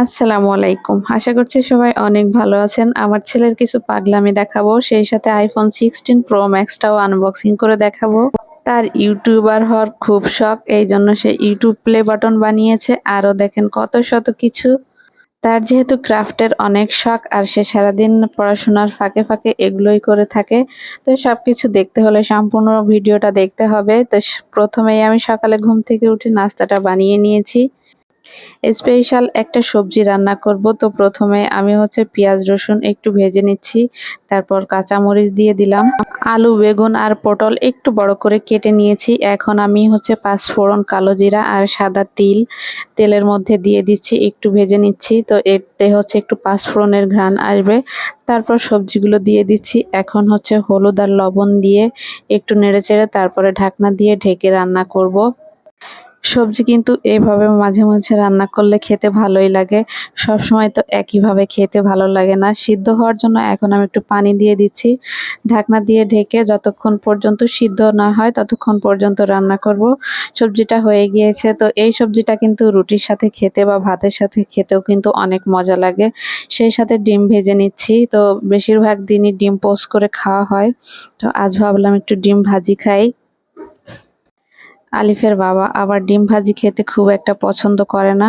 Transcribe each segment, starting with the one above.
আসসালামু আলাইকুম। আশা করছি সবাই অনেক ভালো আছেন। আমার ছেলের কিছু পাগলামি দেখাবো, সেই সাথে আইফোন সিক্সটিন প্রো ম্যাক্সটাও আনবক্সিং করে দেখাবো। তার ইউটিউবার হওয়ার খুব শখ, এই জন্য সে ইউটিউব প্লে বাটন বানিয়েছে। আরও দেখেন কত শত কিছু। তার যেহেতু ক্রাফটের অনেক শখ, আর সে সারাদিন পড়াশোনার ফাঁকে ফাঁকে এগুলোই করে থাকে, তো সব কিছু দেখতে হলে সম্পূর্ণ ভিডিওটা দেখতে হবে। তো প্রথমেই আমি সকালে ঘুম থেকে উঠে নাস্তাটা বানিয়ে নিয়েছি। স্পেশাল একটা সবজি রান্না করব। তো প্রথমে আমি হচ্ছে পেঁয়াজ, রসুন একটু ভেজে নিচ্ছি, তারপর কাঁচামরিচ দিয়ে দিলাম। আলু, বেগুন আর পটল একটু বড় করে কেটে নিয়েছি। এখন আমি হচ্ছে পাঁচ ফোড়ন কালো জিরা আর সাদা তিল তেলের মধ্যে দিয়ে দিচ্ছি, একটু ভেজে নিচ্ছি। তো এতে হচ্ছে একটু পাঁচ ফোড়নের ঘ্রাণ আসবে। তারপর সবজিগুলো দিয়ে দিচ্ছি। এখন হচ্ছে হলুদ আর লবণ দিয়ে একটু নেড়ে চেড়ে তারপরে ঢাকনা দিয়ে ঢেকে রান্না করব। সবজি কিন্তু এভাবে মাঝে মাঝে রান্না করলে খেতে ভালোই লাগে। সব সময় তো একইভাবে খেতে ভালো লাগে না। সিদ্ধ হওয়ার জন্য এখন আমি একটু পানি দিয়ে দিচ্ছি। ঢাকনা দিয়ে ঢেকে যতক্ষণ পর্যন্ত সিদ্ধ না হয় ততক্ষণ পর্যন্ত রান্না করব। সবজিটা হয়ে গিয়েছে তো এই সবজিটা কিন্তু রুটির সাথে খেতে বা ভাতের সাথে খেতেও কিন্তু অনেক মজা লাগে। সেই সাথে ডিম ভেজে নিচ্ছি তো বেশিরভাগ দিনই ডিম পোস্ট করে খাওয়া হয়। তো আজ ভাবলাম একটু ডিম ভাজি খাই। আলিফের বাবা আবার ডিম ভাজি খেতে খুব একটা পছন্দ করে না।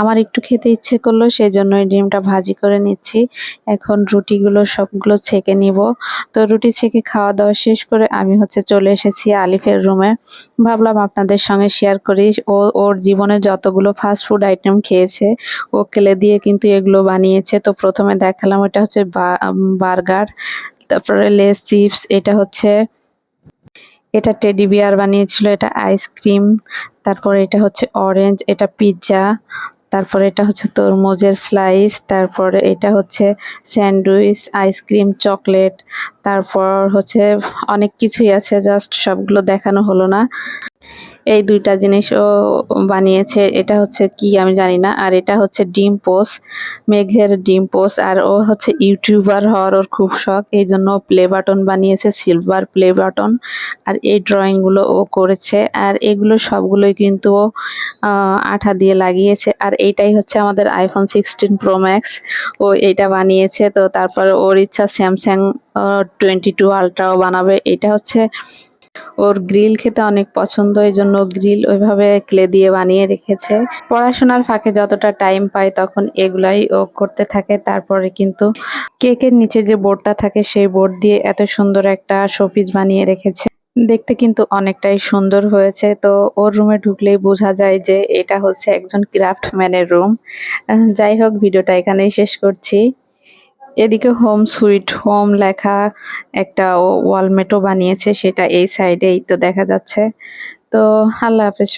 আমার একটু খেতে ইচ্ছে করল সেই জন্যই ডিমটা ভাজি করে নিচ্ছি। এখন রুটিগুলো সবগুলো ছেঁকে নিব। তো রুটি ছেঁকে খাওয়া দাওয়া শেষ করে আমি হচ্ছে চলে এসেছি আলিফের রুমে। ভাবলাম আপনাদের সঙ্গে শেয়ার করি। ও, ওর জীবনে যতগুলো ফাস্ট ফুড আইটেম খেয়েছে ও কেলে দিয়ে কিন্তু এগুলো বানিয়েছে। তো প্রথমে দেখালাম এটা হচ্ছে বার্গার তারপরে লেস চিপস, এটা হচ্ছে এটা টেডি বিয়ার বানিয়েছিল, এটা আইসক্রিম তারপরে এটা হচ্ছে অরেঞ্জ এটা পিৎজা তারপরে এটা হচ্ছে তরমুজের স্লাইস তারপরে এটা হচ্ছে স্যান্ডউইচ আইসক্রিম চকলেট তারপর হচ্ছে অনেক কিছুই আছে জাস্ট সবগুলো দেখানো হলো না। এই দুইটা জিনিসও বানিয়েছে। এটা হচ্ছে কি আমি জানি না। আর এটা হচ্ছে ডিম পোস, মেঘের ডিম পোস। আর ও হচ্ছে ইউটিউবার হওয়ার ওর খুব শখ। এই জন্য প্লে বাটন বানিয়েছে সিলভার প্লে বাটন আর এই ড্রয়িংগুলো ও করেছে। আর এগুলো সবগুলোই কিন্তু ও আঠা দিয়ে লাগিয়েছে। আর এইটাই হচ্ছে আমাদের আইফোন সিক্সটিন প্রো ম্যাক্স ও এইটা বানিয়েছে। তো তারপর ওর ইচ্ছা স্যামসাং টোয়েন্টি টু আলট্রাও বানাবে। এটা হচ্ছে ওর গ্রিল খেতে অনেক পছন্দ এই জন্য গ্রিল ওইভাবে ক্লে দিয়ে বানিয়ে রেখেছে। পড়াশোনার ফাঁকে যতটা টাইম পায় তখন এগুলাই ও করতে থাকে। তারপরে কিন্তু কেকের নিচে যে বোর্ডটা থাকে, সেই বোর্ড দিয়ে এত সুন্দর একটা শোপিস বানিয়ে রেখেছে। দেখতে কিন্তু অনেকটাই সুন্দর হয়েছে। তো ওর রুমে ঢুকলেই বোঝা যায় যে এটা হচ্ছে একজন ক্রাফটম্যানের রুম। যাই হোক, ভিডিওটা এখানেই শেষ করছি। এদিকে হোম সুইট, হোম লেখা একটা ওয়ালমেটও বানিয়েছে সেটা এই সাইডেই তো দেখা যাচ্ছে। তো আল্লাহ হাফেজ